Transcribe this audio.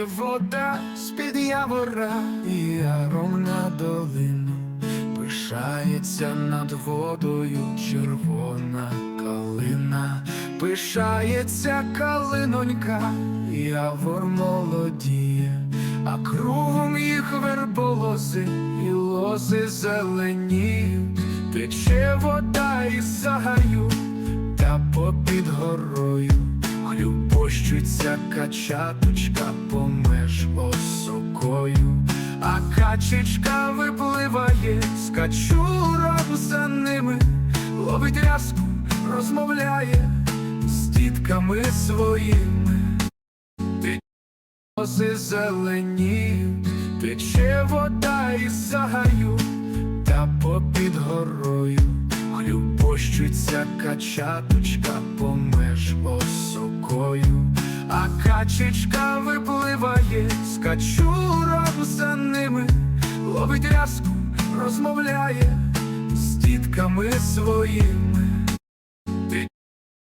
Вода з-під явора і яром на долину. Пишається над водою червона калина, пишається калинонька, явор молодіє, а кругом їх верболози і лози зеленіють, тече вода із загаю Хлюпощуться качаточка помеж осокою, а качечка випливає з качуром за ними, ловить рязку, розмовляє з дітками своїми. Оси зеленіють, тече вода із загаю, та попід горою. Хлюпощуться качаточка помеж осокою, качечка випливає з качуром за ними, ловить рязку, розмовляє з дітками своїми.